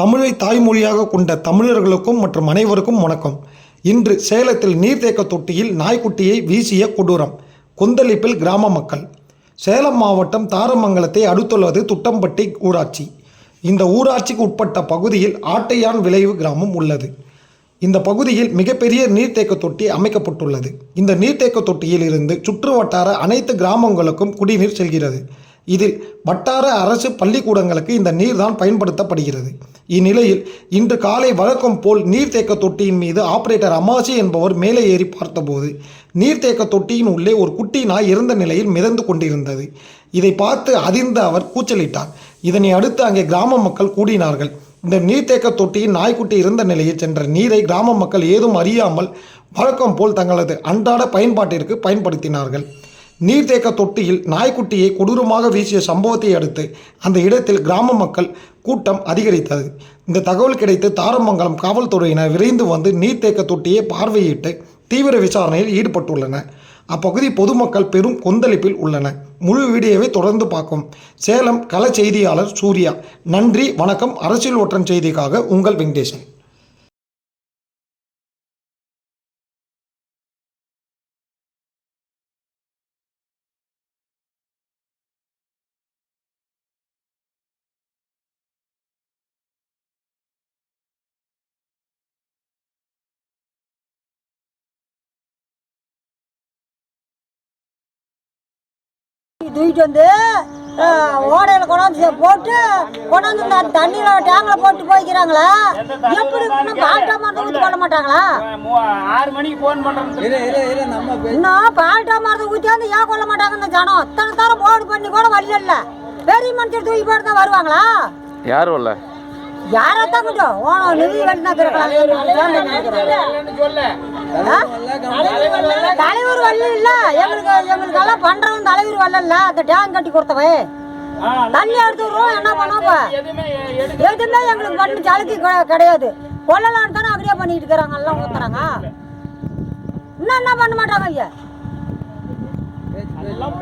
தமிழை தாய்மொழியாக கொண்ட தமிழர்களுக்கும் மற்றும் அனைவருக்கும் வணக்கம். இன்று சேலத்தில் நீர்த்தேக்க தொட்டியில் நாய்க்குட்டியை வீசிய கொடூரம் கொந்தளிப்பில் கிராம மக்கள். சேலம் மாவட்டம் தாரமங்கலத்தை அடுத்துள்ளது துட்டம்பட்டி ஊராட்சி. இந்த ஊராட்சிக்கு உட்பட்ட பகுதியில் ஆட்டையான் விளைவு கிராமம் உள்ளது. இந்த பகுதியில் மிகப்பெரிய நீர்த்தேக்க தொட்டி அமைக்கப்பட்டுள்ளது. இந்த நீர்த்தேக்க தொட்டியில் இருந்து சுற்று வட்டார அனைத்து கிராமங்களுக்கும் குடிநீர் செல்கிறது. இதில் வட்டார அரசு பள்ளிக்கூடங்களுக்கு இந்த நீர்தான் பயன்படுத்தப்படுகிறது. இந்நிலையில் இன்று காலை வழக்கம் போல் நீர்த்தேக்க தொட்டியின் மீது ஆபரேட்டர் அமாசி என்பவர் மேலே ஏறி பார்த்தபோது நீர்த்தேக்க தொட்டியின் உள்ளே ஒரு குட்டி நாய் இறந்த நிலையில் மிதந்து கொண்டிருந்தது. இதை பார்த்து அதிர்ந்த அவர் கூச்சலிட்டார். இதனை அடுத்து அங்கே கிராம மக்கள் கூடினார்கள். இந்த நீர்த்தேக்க தொட்டியின் நாய்க்குட்டி இருந்த நிலையில் சென்ற நீரை கிராம மக்கள் ஏதும் அறியாமல் வழக்கம் போல் தங்களது அன்றாட பயன்பாட்டிற்கு பயன்படுத்தினார்கள். நீர்த்தேக்க தொட்டியில் நாய்க்குட்டியை கொடூரமாக வீசிய சம்பவத்தை அடுத்து அந்த இடத்தில் கிராம மக்கள் கூட்டம் அதிகரித்தது. இந்த தகவல் கிடைத்து தாரமங்கலம் காவல்துறையினர் விரைந்து வந்து நீர்த்தேக்க தொட்டியை பார்வையிட்டு தீவிர விசாரணையில் ஈடுபட்டுள்ளனர். அப்பகுதி பொதுமக்கள் பெரும் கொந்தளிப்பில் உள்ளன முழு வீடியோவை தொடர்ந்து பார்க்கும் சேலம் கள செய்தியாளர் சூர்யா. நன்றி வணக்கம். அரசியல் ஒற்றன் செய்திக்காக உங்கள் வெங்கடேசன். தூக்கிட்டு வந்து ஓடையில் கொண்டாந்து போட்டு கொண்டாந்து இந்த தண்ணியில் டேங்கில் போட்டு போய்க்கிறாங்களா. எப்படி பால்டா மருந்து ஊற்றி பண்ண மாட்டாங்களா? ஆறு மணிக்கு ஃபோன் பண்றேன் இன்னும் பால்டா மருந்து ஊற்றி வந்து ஏன் கொள்ள மாட்டாங்க இந்த ஜனம்? இத்தனை தரம் போர்டு பண்ணி கூட வழி இல்லை. பெரிய மனுஷன் தூக்கி போட்டு தான் வருவாங்களா? யாரும் இல்லை யாரத்தான் கொஞ்சம் ஓனம் நிதி சொல்ல தலைவர் வரல இல்ல எங்களுக்கு எங்களுக்கெல்லாம் பண்றவன் தலைவர் வரல அந்த டேங்க் கட்டி கொடுத்தவன். ஆ, தண்ணி எடுத்து விடுவோம் என்ன பண்ணுவோம்? எதுவுமே எங்களுக்கு பண்ணி சலுக்கை கிடை- கிடையாது. கொள்ளலான்னு தானே அப்படியே பண்ணிட்டு இருக்கிறாங்க. எல்லாம் ஊத்துறாங்க. இன்னும் என்ன பண்ண மாட்டாங்க ஐயா எல்லாம்